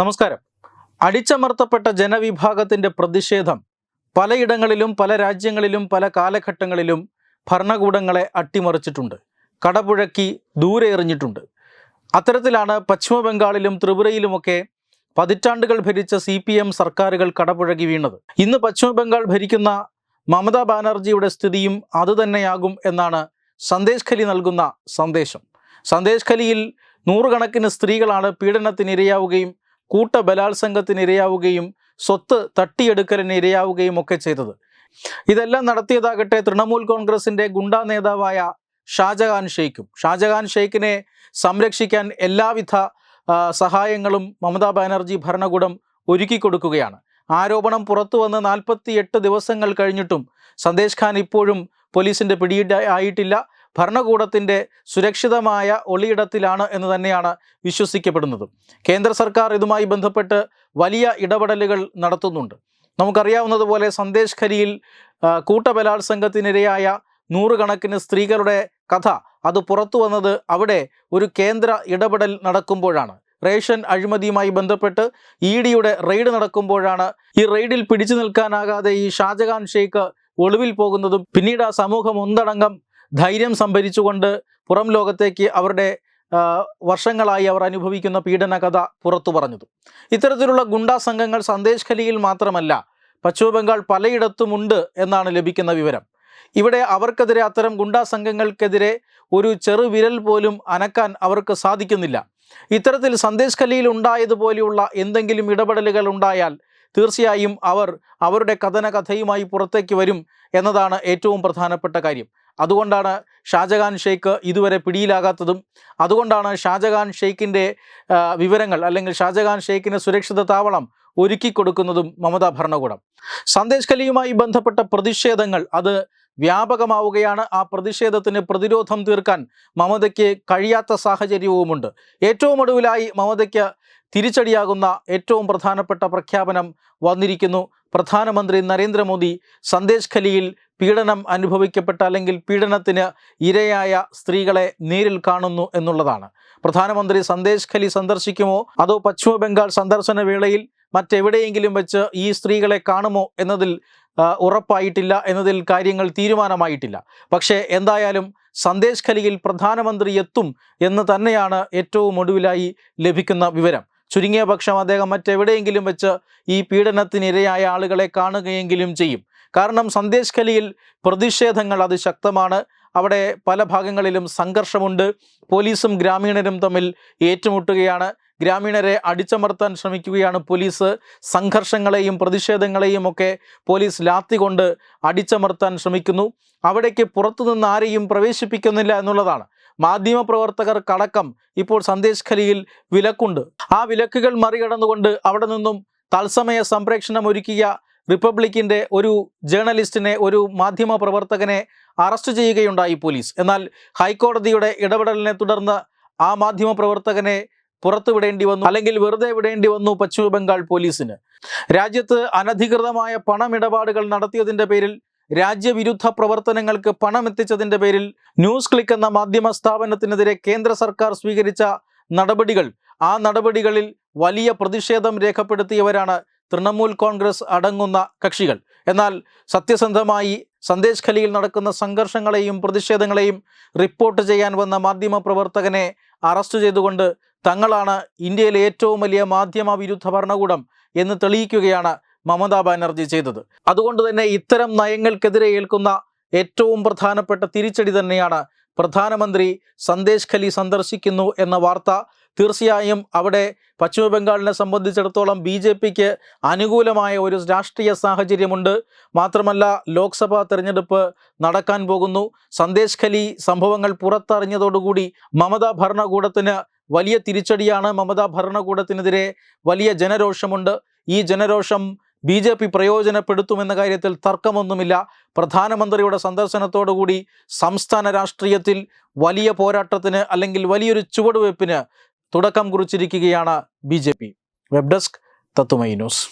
നമസ്കാരം. അടിച്ചമർത്തപ്പെട്ട ജനവിഭാഗത്തിന്റെ പ്രതിഷേധം പലയിടങ്ങളിലും പല രാജ്യങ്ങളിലും പല കാലഘട്ടങ്ങളിലും ഭരണകൂടങ്ങളെ അട്ടിമറിച്ചിട്ടുണ്ട്. കടപുഴക്കി ദൂരെ എറിഞ്ഞിട്ടുണ്ട് അത്തരത്തിലാണ് പശ്ചിമബംഗാളിലും ത്രിപുരയിലുമൊക്കെ പതിറ്റാണ്ടുകൾ ഭരിച്ച സി പി എം സർക്കാരുകൾ കടപുഴകി വീണത്. ഇന്ന് പശ്ചിമബംഗാൾ ഭരിക്കുന്ന മമതാ ബാനർജിയുടെ സ്ഥിതിയും അതുതന്നെയാകും എന്നാണ് സന്ദേശ് ഖലി നൽകുന്ന സന്ദേശം. സന്ദേശ് ഖലിയിൽ നൂറുകണക്കിന് സ്ത്രീകളാണ് പീഡനത്തിന് ഇരയാവുകയും കൂട്ട ബലാത്സംഗത്തിന് ഇരയാവുകയും സ്വത്ത് തട്ടിയെടുക്കലിന് ഇരയാവുകയും ഒക്കെ ചെയ്തത്. ഇതെല്ലാം നടത്തിയതാകട്ടെ തൃണമൂൽ കോൺഗ്രസിന്റെ ഗുണ്ടാ നേതാവായ ഷാജഹാൻ ഷെയ്ഖും. ഷാജഹാൻ ഷെയ്ഖിനെ സംരക്ഷിക്കാൻ എല്ലാവിധ സഹായങ്ങളും മമതാ ബാനർജി ഭരണകൂടം ഒരുക്കി കൊടുക്കുകയാണ് ആരോപണം പുറത്തു വന്ന് നാൽപ്പത്തി എട്ട് ദിവസങ്ങൾ കഴിഞ്ഞിട്ടും സന്ദേശ് ഖാൻ ഇപ്പോഴും പോലീസിന്റെ പിടിയിട ആയിട്ടില്ല ഭരണകൂടത്തിന്റെ സുരക്ഷിതമായ ഒളിയിടത്തിലാണ് എന്ന് തന്നെയാണ് വിശ്വസിക്കപ്പെടുന്നത്. കേന്ദ്ര സർക്കാർ ഇതുമായി ബന്ധപ്പെട്ട് വലിയ ഇടപെടലുകൾ നടത്തുന്നുണ്ട്. നമുക്കറിയാവുന്നതുപോലെ സന്ദേശ് ഖരിയിൽ കൂട്ടബലാത്സംഗത്തിനിരയായ നൂറുകണക്കിന് സ്ത്രീകളുടെ കഥ അത് പുറത്തു വന്നത് അവിടെ ഒരു കേന്ദ്ര ഇടപെടൽ നടക്കുമ്പോഴാണ്. റേഷൻ അഴിമതിയുമായി ബന്ധപ്പെട്ട് ഇ ഡിയുടെ റെയ്ഡ് നടക്കുമ്പോഴാണ് ഈ റെയ്ഡിൽ പിടിച്ചു നിൽക്കാനാകാതെ ഈ ഷാജഹാൻ ഷെയ്ഖ് ഒളിവിൽ പോകുന്നതും പിന്നീട് ആ സമൂഹം ഒന്നടങ്കം ധൈര്യം സംഭരിച്ചുകൊണ്ട് പുറം ലോകത്തേക്ക് അവരുടെ വർഷങ്ങളായി അവർ അനുഭവിക്കുന്ന പീഡന കഥ പുറത്തു പറഞ്ഞത്. ഇത്തരത്തിലുള്ള ഗുണ്ടാ സംഘങ്ങൾ സന്ദേശ് ഖലിയിൽ മാത്രമല്ല പശ്ചിമ ബംഗാൾ പലയിടത്തുമുണ്ട് എന്നാണ് ലഭിക്കുന്ന വിവരം. ഇവിടെ അവർക്കെതിരെ അത്തരം ഗുണ്ടാ സംഘങ്ങൾക്കെതിരെ ഒരു ചെറുവിരൽ പോലും അനക്കാൻ അവർക്ക് സാധിക്കുന്നില്ല. ഇത്തരത്തിൽ സന്ദേശ് ഖലിയിൽ ഉണ്ടായതുപോലെയുള്ള എന്തെങ്കിലും ഇടപെടലുകൾ ഉണ്ടായാൽ തീർച്ചയായും അവർ അവരുടെ കഥന കഥയുമായി പുറത്തേക്ക് വരും എന്നതാണ് ഏറ്റവും പ്രധാനപ്പെട്ട കാര്യം. അതുകൊണ്ടാണ് ഷാജഹാൻ ഷെയ്ഖ് ഇതുവരെ പിടിയിലാകാത്തതും അതുകൊണ്ടാണ് ഷാജഹാൻ ഷെയ്ഖിന്റെ വിവരങ്ങൾ അല്ലെങ്കിൽ ഷാജഹാൻ ഷെയ്ഖിന് സുരക്ഷിത താവളം ഒരുക്കി കൊടുക്കുന്നതും മമതാ ഭരണകൂടം. സന്ദേശ് കലിയുമായി ബന്ധപ്പെട്ട പ്രതിഷേധങ്ങൾ അത് വ്യാപകമാവുകയാണ്. ആ പ്രതിഷേധത്തിന് പ്രതിരോധം തീർക്കാൻ മമതയ്ക്ക് കഴിയാത്ത സാഹചര്യവുമുണ്ട്. ഏറ്റവും ഒടുവിലായി മമതയ്ക്ക് തിരിച്ചടിയാകുന്ന ഏറ്റവും പ്രധാനപ്പെട്ട പ്രഖ്യാപനം വന്നിരിക്കുന്നു. പ്രധാനമന്ത്രി നരേന്ദ്രമോദി സന്ദേശ് ഖലിയിൽ പീഡനം അനുഭവിക്കപ്പെട്ട അല്ലെങ്കിൽ പീഡനത്തിന് ഇരയായ സ്ത്രീകളെ നേരിൽ കാണുന്നു എന്നുള്ളതാണ്. പ്രധാനമന്ത്രി സന്ദേശ് ഖലി സന്ദർശിക്കുമോ? അതോ പശ്ചിമ ബംഗാൾ സന്ദർശന വേളയിൽ മറ്റെവിടെയെങ്കിലും വെച്ച് ഈ സ്ത്രീകളെ കാണുമോ എന്നതിൽ ഉറപ്പായിട്ടില്ല എന്നതിൽ കാര്യങ്ങൾ തീരുമാനമായിട്ടില്ല. പക്ഷേ എന്തായാലും സന്ദേശ് ഖലിയിൽ പ്രധാനമന്ത്രി എത്തും എന്ന് തന്നെയാണ് ഏറ്റവും ഒടുവിലായി ലഭിക്കുന്ന വിവരം. ചുരുങ്ങിയ പക്ഷം അദ്ദേഹം മറ്റെവിടെയെങ്കിലും വെച്ച് ഈ പീഡനത്തിനിരയായ ആളുകളെ കാണുകയെങ്കിലും ചെയ്യും. കാരണം സന്ദേശ് ഖലിയിൽ പ്രതിഷേധങ്ങൾ അതിശക്തമാണ്. അവിടെ പല ഭാഗങ്ങളിലും സംഘർഷമുണ്ട്. പോലീസും ഗ്രാമീണരും തമ്മിൽ ഏറ്റുമുട്ടുകയാണ്. ഗ്രാമീണരെ അടിച്ചമർത്താൻ ശ്രമിക്കുകയാണ് പോലീസ്. സംഘർഷങ്ങളെയും പ്രതിഷേധങ്ങളെയും ഒക്കെ പോലീസ് ലാത്തി കൊണ്ട് അടിച്ചമർത്താൻ ശ്രമിക്കുന്നു. അവിടേക്ക് പുറത്തുനിന്ന് ആരെയും പ്രവേശിപ്പിക്കുന്നില്ല എന്നുള്ളതാണ്. മാധ്യമപ്രവർത്തകർക്കടക്കം ഇപ്പോൾ സന്ദേശ് ഖലിയിൽ വിലക്കുണ്ട്. ആ വിലക്കുകൾ മറികടന്നുകൊണ്ട് അവിടെ നിന്നും തത്സമയ സംപ്രേക്ഷണം ഒരുക്കിയ റിപ്പബ്ലിക്കിന്റെ ഒരു ജേർണലിസ്റ്റിനെ ഒരു മാധ്യമ പ്രവർത്തകനെ അറസ്റ്റ് ചെയ്യുകയുണ്ടായി പോലീസ്. എന്നാൽ ഹൈക്കോടതിയുടെ ഇടപെടലിനെ തുടർന്ന് ആ മാധ്യമ പ്രവർത്തകനെ പുറത്തു വിടേണ്ടി വന്നു അല്ലെങ്കിൽ വെറുതെ വിടേണ്ടി വന്നു പശ്ചിമ ബംഗാൾ പോലീസിന്. രാജ്യത്ത് അനധികൃതമായ പണമിടപാടുകൾ നടത്തിയതിന്റെ പേരിൽ രാജ്യവിരുദ്ധ പ്രവർത്തനങ്ങൾക്ക് പണം എത്തിച്ചതിന്റെ പേരിൽ ന്യൂസ് ക്ലിക്ക് എന്ന മാധ്യമ സ്ഥാപനത്തിനെതിരെ കേന്ദ്ര സർക്കാർ സ്വീകരിച്ച നടപടികൾ ആ നടപടികളിൽ വലിയ പ്രതിഷേധം രേഖപ്പെടുത്തിയവരാണ് തൃണമൂൽ കോൺഗ്രസ് അടങ്ങുന്ന കക്ഷികൾ. എന്നാൽ സത്യസന്ധമായി സന്ദേശ് ഖലിയിൽ നടക്കുന്ന സംഘർഷങ്ങളെയും പ്രതിഷേധങ്ങളെയും റിപ്പോർട്ട് ചെയ്യാൻ വന്ന മാധ്യമ പ്രവർത്തകനെ അറസ്റ്റ് ചെയ്തുകൊണ്ട് തങ്ങളാണ് ഇന്ത്യയിലെ ഏറ്റവും വലിയ മാധ്യമ വിരുദ്ധ ഭരണകൂടം എന്ന് തെളിയിക്കുകയാണ് മമതാ ബാനർജി ചെയ്തത്. അതുകൊണ്ട് തന്നെ ഇത്തരം നയങ്ങൾക്കെതിരെ ഏൽക്കുന്ന ഏറ്റവും പ്രധാനപ്പെട്ട തിരിച്ചടി തന്നെയാണ് പ്രധാനമന്ത്രി സന്ദേശ് ഖലി സന്ദർശിക്കുന്നു എന്ന വാർത്ത തീർച്ചയായും അവിടെ പശ്ചിമ ബംഗാളിനെ സംബന്ധിച്ചിടത്തോളം ബി ജെ പിക്ക് അനുകൂലമായ ഒരു രാഷ്ട്രീയ സാഹചര്യമുണ്ട്. മാത്രമല്ല ലോക്സഭാ തെരഞ്ഞെടുപ്പ് നടക്കാൻ പോകുന്നു. സന്ദേശ് ഖലി സംഭവങ്ങൾ പുറത്തറിഞ്ഞതോടുകൂടി മമതാ ഭരണകൂടത്തിന് വലിയ തിരിച്ചടിയാണ്. മമതാ ഭരണകൂടത്തിനെതിരെ വലിയ ജനരോഷമുണ്ട്. ഈ ജനരോഷം ബി ജെ പി പ്രയോജനപ്പെടുത്തുമെന്ന കാര്യത്തിൽ തർക്കമൊന്നുമില്ല. പ്രധാനമന്ത്രിയുടെ സന്ദർശനത്തോടുകൂടി സംസ്ഥാന രാഷ്ട്രീയത്തിൽ വലിയ പോരാട്ടത്തിന് അല്ലെങ്കിൽ വലിയൊരു ചുവടുവയ്പ്പിന് തുടക്കം കുറിച്ചിരിക്കുകയാണ് B J P. Web desk Tathumai news.